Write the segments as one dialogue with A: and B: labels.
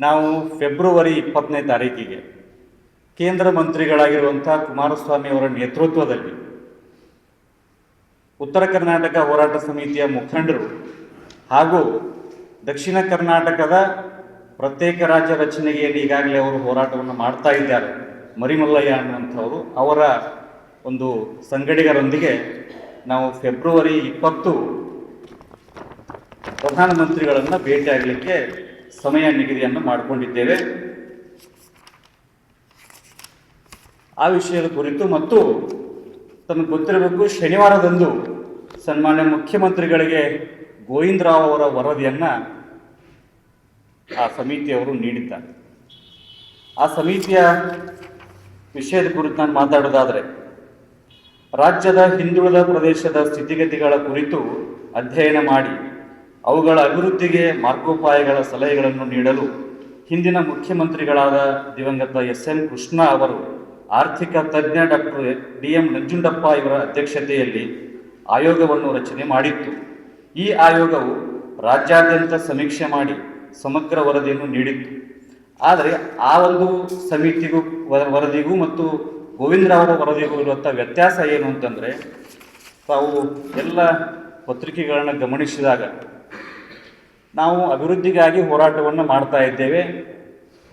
A: ನಾವು ಫೆಬ್ರವರಿ ಇಪ್ಪತ್ತನೇ ತಾರೀಕಿಗೆ ಕೇಂದ್ರ ಮಂತ್ರಿಗಳಾಗಿರುವಂಥ ಕುಮಾರಸ್ವಾಮಿ ಅವರ ನೇತೃತ್ವದಲ್ಲಿ ಉತ್ತರ ಕರ್ನಾಟಕ ಹೋರಾಟ ಸಮಿತಿಯ ಮುಖಂಡರು ಹಾಗೂ ದಕ್ಷಿಣ ಕರ್ನಾಟಕದ ಪ್ರತ್ಯೇಕ ರಾಜ್ಯ ರಚನೆಗೆ ಈಗಾಗಲೇ ಅವರು ಹೋರಾಟವನ್ನು ಮಾಡ್ತಾ ಇದ್ದಾರೆ, ಮರಿಮಲ್ಲಯ್ಯ ಅನ್ನುವಂಥವರು, ಅವರ ಒಂದು ಸಂಗಡಿಗರೊಂದಿಗೆ ನಾವು ಫೆಬ್ರವರಿ ಇಪ್ಪತ್ತು ಪ್ರಧಾನಮಂತ್ರಿಗಳನ್ನು ಭೇಟಿಯಾಗಲಿಕ್ಕೆ ಸಮಯ ನಿಗದಿಯನ್ನು ಮಾಡಿಕೊಂಡಿದ್ದೇವೆ. ಆ ವಿಷಯದ ಕುರಿತು ಮತ್ತು ತಮಗೆ ಗೊತ್ತಿರಬೇಕು, ಶನಿವಾರದಂದು ಸನ್ಮಾನ್ಯ ಮುಖ್ಯಮಂತ್ರಿಗಳಿಗೆ ಗೋವಿಂದರಾವ್ ಅವರ ವರದಿಯನ್ನು ಆ ಸಮಿತಿಯವರು ನೀಡಿದ್ದಾರೆ. ಆ ಸಮಿತಿಯ ವಿಷಯದ ಕುರಿತು ನಾನು ಮಾತಾಡೋದಾದರೆ, ರಾಜ್ಯದ ಹಿಂದುಳಿದ ಪ್ರದೇಶದ ಸ್ಥಿತಿಗತಿಗಳ ಕುರಿತು ಅಧ್ಯಯನ ಮಾಡಿ ಅವುಗಳ ಅಭಿವೃದ್ಧಿಗೆ ಮಾರ್ಗೋಪಾಯಗಳ ಸಲಹೆಗಳನ್ನು ನೀಡಲು ಹಿಂದಿನ ಮುಖ್ಯಮಂತ್ರಿಗಳಾದ ದಿವಂಗತ ಎಸ್ ಎನ್ ಕೃಷ್ಣ ಅವರು ಆರ್ಥಿಕ ತಜ್ಞ ಡಾಕ್ಟರ್ ಡಿ ಎಂ ನಂಜುಂಡಪ್ಪ ಇವರ ಅಧ್ಯಕ್ಷತೆಯಲ್ಲಿ ಆಯೋಗವನ್ನು ರಚನೆ ಮಾಡಿತ್ತು. ಈ ಆಯೋಗವು ರಾಜ್ಯಾದ್ಯಂತ ಸಮೀಕ್ಷೆ ಮಾಡಿ ಸಮಗ್ರ ವರದಿಯನ್ನು ನೀಡಿತ್ತು. ಆದರೆ ಆ ಒಂದು ಸಮಿತಿಗೂ ವರದಿಗೂ ಮತ್ತು ಗೋವಿಂದರಾವರ ವರದಿಗೂ ಇರುವಂಥ ವ್ಯತ್ಯಾಸ ಏನು ಅಂತಂದರೆ ತಾವು ಎಲ್ಲ ಪತ್ರಿಕೆಗಳನ್ನು ಗಮನಿಸಿದಾಗ ನಾವು ಅಭಿವೃದ್ಧಿಗಾಗಿ ಹೋರಾಟವನ್ನು ಮಾಡ್ತಾ ಇದ್ದೇವೆ.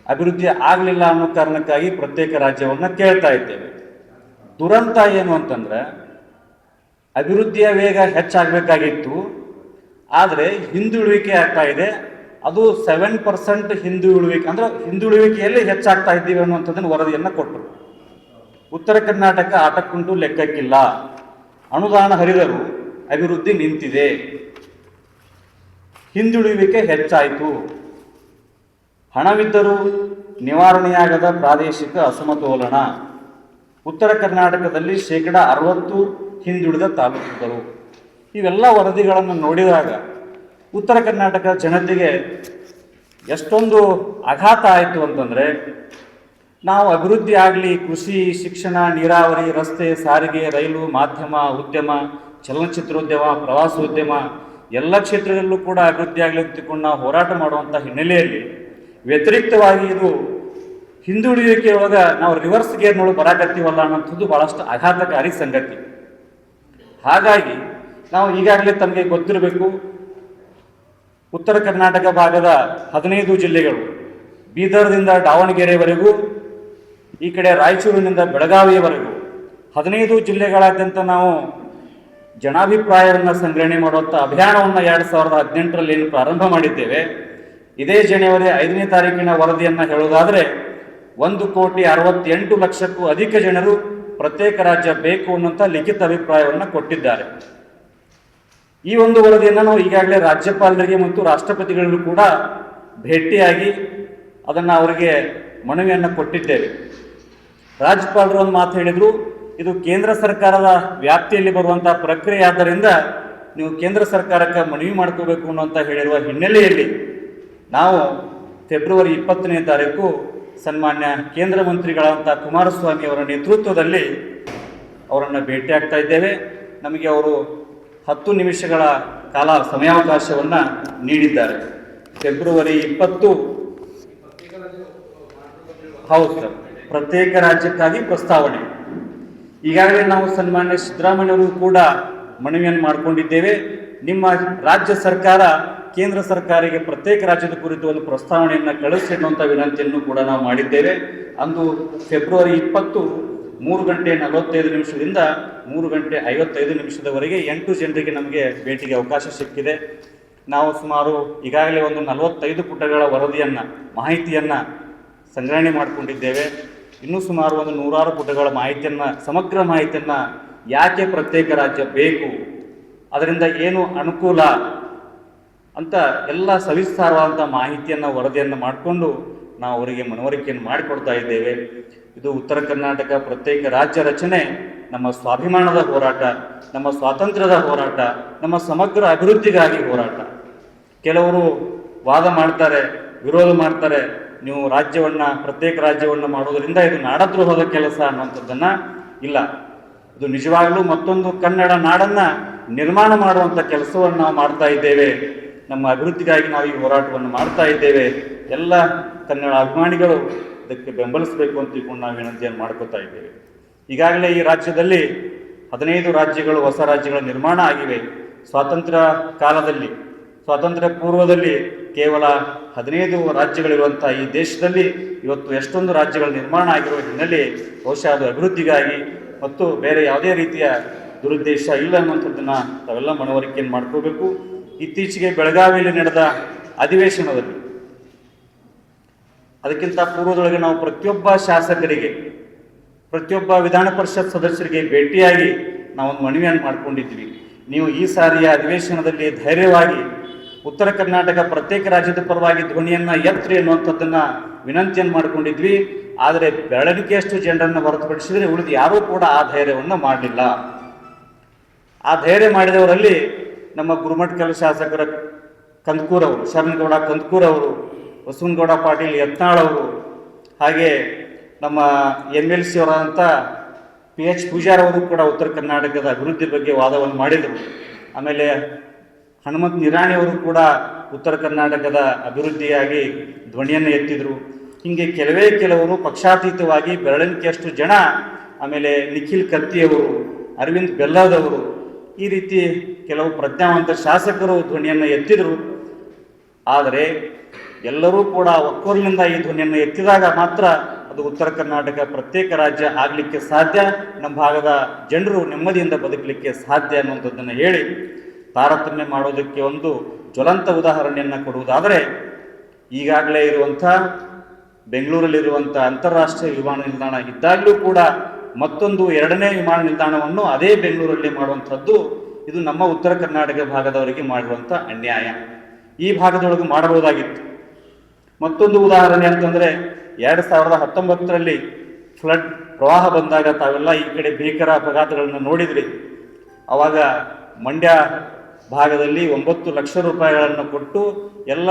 A: ಅಭಿವೃದ್ಧಿ ಆಗಲಿಲ್ಲ ಅನ್ನೋ ಕಾರಣಕ್ಕಾಗಿ ಪ್ರತ್ಯೇಕ ರಾಜ್ಯವನ್ನು ಕೇಳ್ತಾ ಇದ್ದೇವೆ. ದುರಂತ ಏನು ಅಂತಂದ್ರೆ, ಅಭಿವೃದ್ಧಿಯ ವೇಗ ಹೆಚ್ಚಾಗಬೇಕಾಗಿತ್ತು. ಆದರೆ ಹಿಂದುಳುವಿಕೆ ಆಗ್ತಾ ಇದೆ. ಅದು ಸೆವೆನ್ ಪರ್ಸೆಂಟ್ ಹಿಂದುಳುವಿಕೆ ಅಂದ್ರೆ ಹಿಂದುಳುವಿಕೆಯಲ್ಲಿ ಹೆಚ್ಚಾಗ್ತಾ ಇದ್ದೀವಿ ಅನ್ನುವಂಥದ್ದನ್ನು ವರದಿಯನ್ನು ಕೊಟ್ಟರು. ಉತ್ತರ ಕರ್ನಾಟಕ ಆಟಕ್ಕುಂಟು ಲೆಕ್ಕಕ್ಕಿಲ್ಲ. ಅನುದಾನ ಹರಿದರೂ ಅಭಿವೃದ್ಧಿ ನಿಂತಿದೆ. ಹಿಂದುಳುವಿಕೆ ಹೆಚ್ಚಾಯಿತು. ಹಣವಿದ್ದರೂ ನಿವಾರಣೆಯಾಗದ ಪ್ರಾದೇಶಿಕ ಅಸಮತೋಲನ. ಉತ್ತರ ಕರ್ನಾಟಕದಲ್ಲಿ ಶೇಕಡ ಅರವತ್ತು ಹಿಂದುಳಿದ ತಾಲೂಕುಗಳು. ಇವೆಲ್ಲ ವರದಿಗಳನ್ನು ನೋಡಿದಾಗ ಉತ್ತರ ಕರ್ನಾಟಕ ಜನತೆಗೆ ಎಷ್ಟೊಂದು ಆಘಾತ ಆಯಿತು ಅಂತಂದರೆ, ನಾವು ಅಭಿವೃದ್ಧಿ ಆಗಲಿ, ಕೃಷಿ, ಶಿಕ್ಷಣ, ನೀರಾವರಿ, ರಸ್ತೆ, ಸಾರಿಗೆ, ರೈಲು, ಮಾಧ್ಯಮ, ಉದ್ಯಮ, ಚಲನಚಿತ್ರೋದ್ಯಮ, ಪ್ರವಾಸೋದ್ಯಮ ಎಲ್ಲ ಕ್ಷೇತ್ರದಲ್ಲೂ ಕೂಡ ಅಭಿವೃದ್ಧಿ ಆಗಲಿ ಅಂತಿಕೊಂಡು ನಾವು ಹೋರಾಟ ಮಾಡುವಂಥ ಹಿನ್ನೆಲೆಯಲ್ಲಿ ವ್ಯತಿರಿಕ್ತವಾಗಿ ಇದು ಹಿಂದುಳಿಯುವಿಕೆಯೊಳಗೆ ನಾವು ರಿವರ್ಸ್ ಗೇರ್ನೊಳಗೆ ಬರಾಕತ್ತೀವಲ್ಲ ಅನ್ನೋಂಥದ್ದು ಭಾಳಷ್ಟು ಆಘಾತಕಾರಿ ಸಂಗತಿ. ಹಾಗಾಗಿ ನಾವು ಈಗಾಗಲೇ ತಮಗೆ ಗೊತ್ತಿರಬೇಕು, ಉತ್ತರ ಕರ್ನಾಟಕ ಭಾಗದ ಹದಿನೈದು ಜಿಲ್ಲೆಗಳು, ಬೀದರ್ದಿಂದ ದಾವಣಗೆರೆವರೆಗೂ, ಈ ಕಡೆ ರಾಯಚೂರಿನಿಂದ ಬೆಳಗಾವಿಯವರೆಗೂ ಹದಿನೈದು ಜಿಲ್ಲೆಗಳಾದ್ಯಂತ ನಾವು ಜನಾಭಿಪ್ರಾಯವನ್ನು ಸಂಗ್ರಹಣೆ ಮಾಡುವಂಥ ಅಭಿಯಾನವನ್ನು ಎರಡು ಸಾವಿರದ ಹದಿನೆಂಟರಲ್ಲಿ ಪ್ರಾರಂಭ ಮಾಡಿದ್ದೇವೆ, ಇದೇ ಜನವರಿ ಐದನೇ ತಾರೀಕಿನ ವರದಿಯನ್ನು ಹೇಳೋದಾದರೆ ಒಂದು ಕೋಟಿ ಅರವತ್ತೆಂಟು ಲಕ್ಷಕ್ಕೂ ಅಧಿಕ ಜನರು ಪ್ರತ್ಯೇಕ ರಾಜ್ಯ ಬೇಕು ಅನ್ನುವಂಥ ಲಿಖಿತ ಅಭಿಪ್ರಾಯವನ್ನು ಕೊಟ್ಟಿದ್ದಾರೆ. ಈ ಒಂದು ವರದಿಯನ್ನು ನಾವು ಈಗಾಗಲೇ ರಾಜ್ಯಪಾಲರಿಗೆ ಮತ್ತು ರಾಷ್ಟ್ರಪತಿಗಳಿಗೂ ಕೂಡ ಭೇಟಿಯಾಗಿ ಅದನ್ನು ಅವರಿಗೆ ಮನವಿಯನ್ನು ಕೊಟ್ಟಿದ್ದೇವೆ. ರಾಜ್ಯಪಾಲರು ಒಂದು ಮಾತು ಹೇಳಿದರು ಇದು ಕೇಂದ್ರ ಸರ್ಕಾರದ ವ್ಯಾಪ್ತಿಯಲ್ಲಿ ಬರುವಂತಹ ಪ್ರಕ್ರಿಯೆ. ಆದ್ದರಿಂದ ನೀವು ಕೇಂದ್ರ ಸರ್ಕಾರಕ್ಕೆ ಮನವಿ ಮಾಡ್ಕೋಬೇಕು ಅನ್ನುವಂತ ಹೇಳಿರುವ ಹಿನ್ನೆಲೆಯಲ್ಲಿ ನಾವು ಫೆಬ್ರವರಿ ಇಪ್ಪತ್ತನೇ ತಾರೀಕು ಸನ್ಮಾನ್ಯ ಕೇಂದ್ರ ಮಂತ್ರಿಗಳಾದಂಥ ಕುಮಾರಸ್ವಾಮಿ ಅವರ ನೇತೃತ್ವದಲ್ಲಿ ಅವರನ್ನು ಭೇಟಿಯಾಗ್ತಾ ಇದ್ದೇವೆ. ನಮಗೆ ಅವರು ಹತ್ತು ನಿಮಿಷಗಳ ಕಾಲ ಸಮಯಾವಕಾಶವನ್ನು ನೀಡಿದ್ದಾರೆ. ಫೆಬ್ರವರಿ ಇಪ್ಪತ್ತು ಹೌದು ಸರ್. ಪ್ರತ್ಯೇಕ ರಾಜ್ಯಕ್ಕಾಗಿ ಪ್ರಸ್ತಾವನೆ. ಈಗಾಗಲೇ ನಾವು ಸನ್ಮಾನ್ಯ ಸಿದ್ದರಾಮಯ್ಯವರು ಕೂಡ ಮನವಿಯನ್ನು ಮಾಡಿಕೊಂಡಿದ್ದೇವೆ. ನಿಮ್ಮ ರಾಜ್ಯ ಸರ್ಕಾರ ಕೇಂದ್ರ ಸರ್ಕಾರಕ್ಕೆ ಪ್ರತ್ಯೇಕ ರಾಜ್ಯದ ಕುರಿತು ಒಂದು ಪ್ರಸ್ತಾವನೆಯನ್ನು ಕಳಿಸಿ ಅನ್ನುವಂಥ ವಿನಂತಿಯನ್ನು ಕೂಡ ನಾವು ಮಾಡಿದ್ದೇವೆ. ಅಂದು ಫೆಬ್ರವರಿ ಇಪ್ಪತ್ತು ಮೂರು ಗಂಟೆ ನಲವತ್ತೈದು ನಿಮಿಷದಿಂದ ಮೂರು ಗಂಟೆ ಐವತ್ತೈದು ನಿಮಿಷದವರೆಗೆ ಎಂಟು ಜನರಿಗೆ ನಮಗೆ ಭೇಟಿಗೆ ಅವಕಾಶ ಸಿಕ್ಕಿದೆ. ನಾವು ಸುಮಾರು ಈಗಾಗಲೇ ಒಂದು ನಲವತ್ತೈದು ಪುಟಗಳ ವರದಿಯನ್ನು, ಮಾಹಿತಿಯನ್ನು ಸಂಗ್ರಹಣೆ ಮಾಡಿಕೊಂಡಿದ್ದೇವೆ. ಇನ್ನೂ ಸುಮಾರು ಒಂದು ನೂರಾರು ಪುಟಗಳ ಮಾಹಿತಿಯನ್ನು, ಸಮಗ್ರ ಮಾಹಿತಿಯನ್ನು ಯಾಕೆ ಪ್ರತ್ಯೇಕ ರಾಜ್ಯ ಬೇಕು, ಅದರಿಂದ ಏನು ಅನುಕೂಲ ಅಂತ ಎಲ್ಲ ಸವಿಸ್ತಾರವಾದಂಥ ಮಾಹಿತಿಯನ್ನು, ವರದಿಯನ್ನು ಮಾಡಿಕೊಂಡು ನಾವು ಅವರಿಗೆ ಮನವರಿಕೆಯನ್ನು ಮಾಡಿಕೊಡ್ತಾ ಇದ್ದೇವೆ. ಇದು ಉತ್ತರ ಕರ್ನಾಟಕ ಪ್ರತ್ಯೇಕ ರಾಜ್ಯ ರಚನೆ, ನಮ್ಮ ಸ್ವಾಭಿಮಾನದ ಹೋರಾಟ, ನಮ್ಮ ಸ್ವಾತಂತ್ರ್ಯದ ಹೋರಾಟ, ನಮ್ಮ ಸಮಗ್ರ ಅಭಿವೃದ್ಧಿಗಾಗಿ ಹೋರಾಟ. ಕೆಲವರು ವಾದ ಮಾಡ್ತಾರೆ, ವಿರೋಧ ಮಾಡ್ತಾರೆ ನೀವು ರಾಜ್ಯವನ್ನ, ಪ್ರತ್ಯೇಕ ರಾಜ್ಯವನ್ನ ಮಾಡೋದರಿಂದ ಇದು ನಾಡದ್ರೋಹದ ಕೆಲಸ ಅನ್ನುವಂಥದ್ದನ್ನ ಇಲ್ಲ. ಇದು ನಿಜವಾಗ್ಲೂ ಮತ್ತೊಂದು ಕನ್ನಡ ನಾಡನ್ನ ನಿರ್ಮಾಣ ಮಾಡುವಂಥ ಕೆಲಸವನ್ನು ನಾವು ಮಾಡ್ತಾ ಇದ್ದೇವೆ. ನಮ್ಮ ಅಭಿವೃದ್ಧಿಗಾಗಿ ನಾವು ಈ ಹೋರಾಟವನ್ನು ಮಾಡ್ತಾ ಇದ್ದೇವೆ. ಎಲ್ಲ ಕನ್ನಡ ಅಭಿಮಾನಿಗಳು ಇದಕ್ಕೆ ಬೆಂಬಲಿಸಬೇಕು ಅಂತ ತಿಳ್ಕೊಂಡು ನಾವು ವಿನಂತಿಯನ್ನು ಮಾಡ್ಕೋತಾ ಇದ್ದೇವೆ. ಈಗಾಗಲೇ ಈ ರಾಜ್ಯದಲ್ಲಿ ಹದಿನೈದು ರಾಜ್ಯಗಳು, ಹೊಸ ರಾಜ್ಯಗಳ ನಿರ್ಮಾಣ ಆಗಿವೆ. ಸ್ವಾತಂತ್ರ್ಯ ಕಾಲದಲ್ಲಿ ಸ್ವಾತಂತ್ರ್ಯ ಪೂರ್ವದಲ್ಲಿ ಕೇವಲ ಹದಿನೈದು ರಾಜ್ಯಗಳಿರುವಂಥ ಈ ದೇಶದಲ್ಲಿ ಇವತ್ತು ಎಷ್ಟೊಂದು ರಾಜ್ಯಗಳ ನಿರ್ಮಾಣ ಆಗಿರುವ ಹಿನ್ನೆಲೆ ಬಹುಶಃ ಅದು ಅಭಿವೃದ್ಧಿಗಾಗಿ ಮತ್ತು ಬೇರೆ ಯಾವುದೇ ರೀತಿಯ ದುರುದ್ದೇಶ ಇಲ್ಲ ಅನ್ನುವಂಥದ್ದನ್ನು ತಾವೆಲ್ಲ ಮನವರಿಕೆಯನ್ನು ಮಾಡ್ಕೋಬೇಕು. ಇತ್ತೀಚೆಗೆ ಬೆಳಗಾವಿಯಲ್ಲಿ ನಡೆದ ಅಧಿವೇಶನದಲ್ಲಿ ಅದಕ್ಕಿಂತ ಪೂರ್ವದೊಳಗೆ ನಾವು ಪ್ರತಿಯೊಬ್ಬ ಶಾಸಕರಿಗೆ, ಪ್ರತಿಯೊಬ್ಬ ವಿಧಾನ ಪರಿಷತ್ ಸದಸ್ಯರಿಗೆ ಭೇಟಿಯಾಗಿ ನಾವೊಂದು ಮನವಿಯನ್ನು ಮಾಡಿಕೊಂಡಿದ್ವಿ ನೀವು ಈ ಸಾರಿಯ ಅಧಿವೇಶನದಲ್ಲಿ ಧೈರ್ಯವಾಗಿ ಉತ್ತರ ಕರ್ನಾಟಕ ಪ್ರತ್ಯೇಕ ರಾಜ್ಯದ ಪರವಾಗಿ ಧ್ವನಿಯನ್ನ ಎತ್ತರಿ ಅನ್ನುವಂಥದ್ದನ್ನ ವಿನಂತಿಯನ್ನು ಮಾಡಿಕೊಂಡಿದ್ವಿ? ಆದರೆ ಬೆಳವಣಿಗೆಯಷ್ಟು ಜನರನ್ನು ಹೊರತುಪಡಿಸಿದರೆ ಉಳಿದು ಯಾರೂ ಕೂಡ ಆ ಧೈರ್ಯವನ್ನು ಮಾಡಲಿಲ್ಲ. ಆ ಧೈರ್ಯ ಮಾಡಿದವರಲ್ಲಿ ನಮ್ಮ ಗುರುಮಠಕಲ್ ಶಾಸಕರ ಕಂದಕೂರ್ ಅವರು, ಶರಣಗೌಡ ಕಂದಕೂರ್ ಅವರು ಬಸವನಗೌಡ ಪಾಟೀಲ್ ಯತ್ನಾಳ್ ಅವರು, ಹಾಗೆ ನಮ್ಮ ಎಂ ಎಲ್ ಸಿ ಅವರಾದಂಥ ಪಿ ಎಚ್ ಪೂಜಾರ್ ಅವರು ಕೂಡ ಉತ್ತರ ಕರ್ನಾಟಕದ ಅಭಿವೃದ್ಧಿ ಬಗ್ಗೆ ವಾದವನ್ನು ಮಾಡಿದರು. ಆಮೇಲೆ ಹನುಮಂತ್ ನಿರಾಣಿ ಅವರು ಕೂಡ ಉತ್ತರ ಕರ್ನಾಟಕದ ಅಭಿವೃದ್ಧಿಯಾಗಿ ಧ್ವನಿಯನ್ನು ಎತ್ತಿದರು. ಹಿಂಗೆ ಕೆಲವೇ ಕೆಲವರು ಪಕ್ಷಾತೀತವಾಗಿ ಬೆರಳಿಕೆಯಷ್ಟು ಜನ, ಆಮೇಲೆ ನಿಖಿಲ್ ಕತ್ತಿಯವರು ಅರವಿಂದ್ ಬೆಲ್ಲದವರು ಈ ರೀತಿ ಕೆಲವು ಪ್ರಜ್ಞಾವಂತ ಶಾಸಕರು ಧ್ವನಿಯನ್ನು ಎತ್ತಿದರು. ಆದರೆ ಎಲ್ಲರೂ ಕೂಡ ಒಕ್ಕೋಲಿನಿಂದ ಈ ಧ್ವನಿಯನ್ನು ಎತ್ತಿದಾಗ ಮಾತ್ರ ಅದು ಉತ್ತರ ಕರ್ನಾಟಕ ಪ್ರತ್ಯೇಕ ರಾಜ್ಯ ಆಗಲಿಕ್ಕೆ ಸಾಧ್ಯ, ನಮ್ಮ ಭಾಗದ ಜನರು ನೆಮ್ಮದಿಯಿಂದ ಬದುಕಲಿಕ್ಕೆ ಸಾಧ್ಯ ಅನ್ನುವಂಥದ್ದನ್ನು ಹೇಳಿ ತಾರತಮ್ಯ ಮಾಡೋದಕ್ಕೆ ಒಂದು ಜ್ವಲಂತ ಉದಾಹರಣೆಯನ್ನು ಕೊಡುವುದಾದರೆ, ಈಗಾಗಲೇ ಇರುವಂಥ ಬೆಂಗಳೂರಲ್ಲಿರುವಂಥ ಅಂತಾರಾಷ್ಟ್ರೀಯ ವಿಮಾನ ನಿಲ್ದಾಣ ಇದ್ದಾಗಲೂ ಕೂಡ ಮತ್ತೊಂದು ಎರಡನೇ ವಿಮಾನ ನಿಲ್ದಾಣವನ್ನು ಅದೇ ಬೆಂಗಳೂರಲ್ಲಿ ಮಾಡುವಂಥದ್ದು ಇದು ನಮ್ಮ ಉತ್ತರ ಕರ್ನಾಟಕ ಭಾಗದವರಿಗೆ ಮಾಡಿರುವಂಥ ಅನ್ಯಾಯ. ಈ ಭಾಗದೊಳಗೆ ಮಾಡಬಹುದಾಗಿತ್ತು. ಮತ್ತೊಂದು ಉದಾಹರಣೆ ಅಂತಂದರೆ, ಎರಡು ಸಾವಿರದ ಹತ್ತೊಂಬತ್ತರಲ್ಲಿ ಫ್ಲಡ್ ಪ್ರವಾಹ ಬಂದಾಗ ತಾವೆಲ್ಲ ಈ ಕಡೆ ಭೀಕರ ಅಪಘಾತಗಳನ್ನು ನೋಡಿದ್ರಿ. ಆವಾಗ ಮಂಡ್ಯ ಭಾಗದಲ್ಲಿ ಒಂಬತ್ತು ಲಕ್ಷ ರೂಪಾಯಿಗಳನ್ನು ಕೊಟ್ಟು ಎಲ್ಲ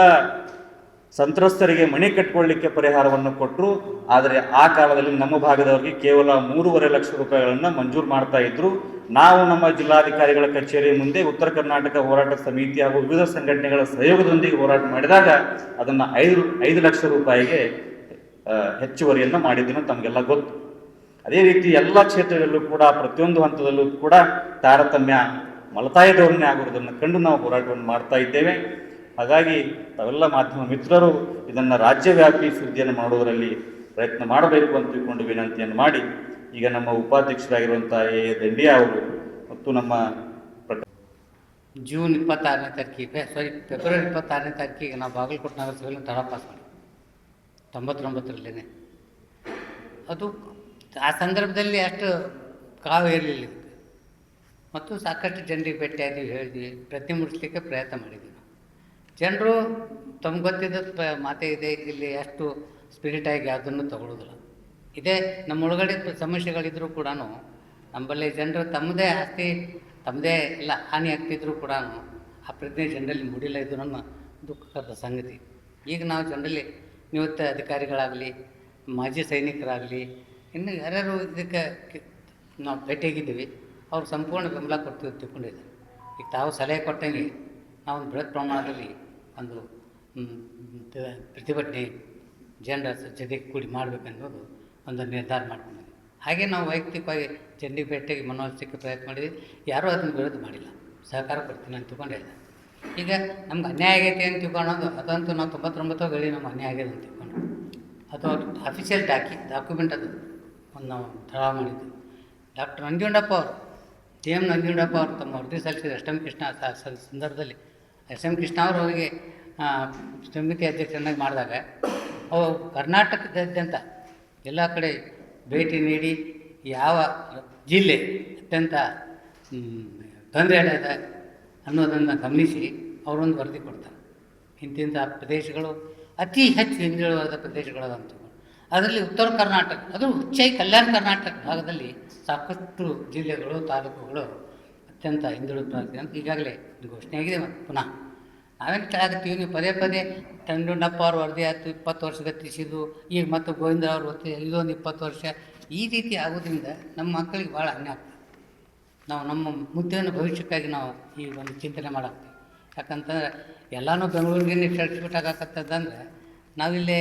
A: ಸಂತ್ರಸ್ತರಿಗೆ ಮನೆ ಕಟ್ಕೊಳ್ಳಿಕ್ಕೆ ಪರಿಹಾರವನ್ನು ಕೊಟ್ಟರು ಆದರೆ ಆ ಕಾಲದಲ್ಲಿ ನಮ್ಮ ಭಾಗದವರಿಗೆ ಕೇವಲ ಮೂರುವರೆ ಲಕ್ಷ ರೂಪಾಯಿಗಳನ್ನು ಮಂಜೂರು ಮಾಡ್ತಾ ಇದ್ರು. ನಾವು ನಮ್ಮ ಜಿಲ್ಲಾಧಿಕಾರಿಗಳ ಕಚೇರಿ ಮುಂದೆ ಉತ್ತರ ಕರ್ನಾಟಕ ಹೋರಾಟ ಸಮಿತಿ ಹಾಗೂ ವಿವಿಧ ಸಂಘಟನೆಗಳ ಸಹಯೋಗದೊಂದಿಗೆ ಹೋರಾಟ ಮಾಡಿದಾಗ ಅದನ್ನು ಐದು ಐದು ಲಕ್ಷ ರೂಪಾಯಿಗೆ ಹೆಚ್ಚುವರಿಯನ್ನು ಮಾಡಿದ್ದನ್ನು ತಮಗೆಲ್ಲ ಗೊತ್ತು. ಅದೇ ರೀತಿ ಎಲ್ಲ ಕ್ಷೇತ್ರದಲ್ಲೂ ಕೂಡ, ಪ್ರತಿಯೊಂದು ಹಂತದಲ್ಲೂ ಕೂಡ ತಾರತಮ್ಯ ಮಲತಾಯ ಧೋರಣೆ ಆಗುವುದನ್ನು ಕಂಡು ನಾವು ಹೋರಾಟವನ್ನು ಮಾಡ್ತಾ ಇದ್ದೇವೆ. ಹಾಗಾಗಿ ತಾವೆಲ್ಲ ಮಾಧ್ಯಮ ಮಿತ್ರರು ಇದನ್ನು ರಾಜ್ಯವ್ಯಾಪಿ ಸುದ್ದಿಯನ್ನು ಮಾಡುವುದರಲ್ಲಿ ಪ್ರಯತ್ನ ಮಾಡಬೇಕು ಅಂತ ತಿಳ್ಕೊಂಡು ವಿನಂತಿಯನ್ನು ಮಾಡಿ, ಈಗ ನಮ್ಮ ಉಪಾಧ್ಯಕ್ಷರಾಗಿರುವಂಥ ಎ. ದಂಡಿಯಾ ಅವರು ಮತ್ತು ನಮ್ಮ
B: ಜೂನ್ ಇಪ್ಪತ್ತಾರನೇ ತಾರೀಕಿಗೆ ಸಾರಿ ಫೆಬ್ರವರಿ ಇಪ್ಪತ್ತಾರನೇ ತಾರೀಕಿಗೆ ನಾವು ಬಾಗಲಕೋಟೆ ನಗರ ಸಭೆಯಲ್ಲಿ ತಡ ಪಾಸ್ ಮಾಡಿ. ಅದು ಆ ಸಂದರ್ಭದಲ್ಲಿ ಅಷ್ಟು ಕಾವು ಇರಲಿಲ್ಲ ಮತ್ತು ಸಾಕಷ್ಟು ಜನರಿಗೆ ಭೇಟಿಯಾದ್ವಿ ಹೇಳಿದ್ವಿ ಪ್ರತಿ ಮುಡಿಸ್ಲಿಕ್ಕೆ ಪ್ರಯತ್ನ ಮಾಡಿದ್ವಿ ಜನರು ತಮ್ಗೆ ಗೊತ್ತಿದ್ದ ಮಾತೆ ಇದೆ, ಇಲ್ಲಿ ಅಷ್ಟು ಸ್ಪಿರಿಟ್ ಆಗಿ ಯಾವುದನ್ನು ತಗೊಳ್ಳೋದಿಲ್ಲ ಇದೇ ನಮ್ಮ ಒಳಗಡೆ ಸಮಸ್ಯೆಗಳಿದ್ದರೂ ಕೂಡ ನಮ್ಮಲ್ಲಿ ಜನರು ತಮ್ಮದೇ ಆಸ್ತಿ, ತಮ್ಮದೇ ಇಲ್ಲ, ಹಾನಿ ಆಗ್ತಿದ್ರು ಕೂಡ ಆ ಪ್ರಜ್ಞೆ ಜನರಲ್ಲಿ ಮೂಡಿಲ್ಲ ಇದು ನಮ್ಮ ದುಃಖಕರದ ಸಂಗತಿ. ಈಗ ನಾವು ಜನರಲ್ಲಿ ನಿವೃತ್ತ ಅಧಿಕಾರಿಗಳಾಗಲಿ, ಮಾಜಿ ಸೈನಿಕರಾಗಲಿ, ಇನ್ನು ಯಾರ್ಯಾರು ಇದಕ್ಕೆ ನಾವು ಭೇಟಿಯಾಗಿದ್ದೀವಿ ಅವ್ರು ಸಂಪೂರ್ಣ ಬೆಂಬಲ ಕೊಡ್ತೀವಿ ತಿಳ್ಕೊಂಡಿದ್ದಾರೆ. ಈಗ ತಾವು ಸಲಹೆ ಕೊಟ್ಟಂಗೆ ನಾವು ಬೃಹತ್ ಪ್ರಮಾಣದಲ್ಲಿ ಒಂದು ಪ್ರತಿಭಟನೆ ಜನರ ಜೊತೆಗೆ ಕೂಡಿ ಮಾಡಬೇಕನ್ನೋದು ಒಂದು ನಿರ್ಧಾರ ಮಾಡ್ಕೊಂಡಿದ್ವಿ ಹಾಗೆ ನಾವು ವೈಯಕ್ತಿಕವಾಗಿ ಚಂಡಿ ಮನವೊಲಿಸಲಿಕ್ಕೆ ಪ್ರಯತ್ನ ಮಾಡಿದ್ವಿ ಯಾರೂ ಅದನ್ನು ವಿರೋಧ ಮಾಡಿಲ್ಲ. ಸಹಕಾರ ಕೊಡ್ತೀನಿ ಅಂತ ತಿಳ್ಕೊಂಡಿಲ್ಲ ಈಗ ನಮ್ಗೆ ಅನ್ಯಾಯ ಆಗೈತೆ ಅಂತ ತಿಳ್ಕೊಳ್ಳೋದು ಅದಂತೂ ನಾವು ತೊಂಬತ್ತೊಂಬತ್ತು ಹೇಳಿ ನಮ್ಗೆ ಅನ್ಯಾಯ ಆಗಿದೆ ಅಂತ ತಿಳ್ಕೊಂಡು ಅದು ಅಫಿಷಿಯಲ್ ಡಾಕಿ ಡಾಕ್ಯುಮೆಂಟ್ ಅದು ಒಂದು ನಾವು ತಡ ಮಾಡಿದ್ದು. ಡಾಕ್ಟರ್ ನಂಜುಂಡಪ್ಪ ಅವರು ಟಿ ಎಂ ನಂಜುಂಡಪ್ಪ ಅವರು ತಮ್ಮ ವರದಿ ಸಲ್ಲಿಸಿದ ಎಸ್ ಎಂ ಕೃಷ್ಣ ಸಂದರ್ಭದಲ್ಲಿ ಎಸ್ ಎಂ ಕೃಷ್ಣ ಅವರು ಅವರಿಗೆ ಸಮಿತಿ ಅಧ್ಯಕ್ಷರನ್ನಾಗಿ ಮಾಡಿದಾಗ ಅವು ಕರ್ನಾಟಕದಾದ್ಯಂತ ಎಲ್ಲ ಕಡೆ ಭೇಟಿ ನೀಡಿ ಯಾವ ಜಿಲ್ಲೆ ಅತ್ಯಂತ ತೊಂದರೆ ಇದೆ ಅನ್ನೋದನ್ನು ಗಮನಿಸಿ ಅವರೊಂದು ವರದಿ ಕೊಡ್ತಾರೆ. ಇಂತಿಂಥ ಪ್ರದೇಶಗಳು ಅತಿ ಹೆಚ್ಚು ಹಿಂದುಳಿದ ಪ್ರದೇಶಗಳು ಅಂತ ಅದರಲ್ಲಿ ಉತ್ತರ ಕರ್ನಾಟಕ, ಅದು ಹೆಚ್ಚಾಗಿ ಕಲ್ಯಾಣ ಕರ್ನಾಟಕ ಭಾಗದಲ್ಲಿ ಸಾಕಷ್ಟು ಜಿಲ್ಲೆಗಳು, ತಾಲೂಕುಗಳು ಅತ್ಯಂತ ಹಿಂದುಳಿದ ಪ್ರಾಂತ್ಯ ಅಂತ ಈಗಾಗಲೇ ಘೋಷಣೆ ಆಗಿದೆ ಮತ್ತು ಪುನಃ. ನಾವೇನು ಕೆಳಗತ್ತೀವಿ ನೀವು ಪದೇ ಪದೇ ತಂಡುಂಡಪ್ಪ ಅವ್ರ ವರದಿ ಆಯಿತು, ಇಪ್ಪತ್ತು ವರ್ಷ ಗತಿಸಿದ್ದು ಈಗ ಮತ್ತು ಗೋವಿಂದ ಅವ್ರ ವರದಿ ಇದೊಂದು ಇಪ್ಪತ್ತು ವರ್ಷ. ಈ ರೀತಿ ಆಗೋದ್ರಿಂದ ನಮ್ಮ ಮಕ್ಕಳಿಗೆ ಭಾಳ ಅನ್ಯ ಆಗ್ತದೆ. ನಾವು ನಮ್ಮ ಮುದ್ದೆಯನ್ನು ಭವಿಷ್ಯಕ್ಕಾಗಿ ನಾವು ಈ ಒಂದು ಚಿಂತನೆ ಮಾಡಾಕ್ತೀವಿ. ಯಾಕಂತಂದ್ರೆ ಎಲ್ಲನೂ ಬೆಂಗಳೂರಿಗೆ ಸೆಳ್ಸ್ಬಿಟ್ಟಾಗತ್ತದಂದ್ರೆ ನಾವಿಲ್ಲಿ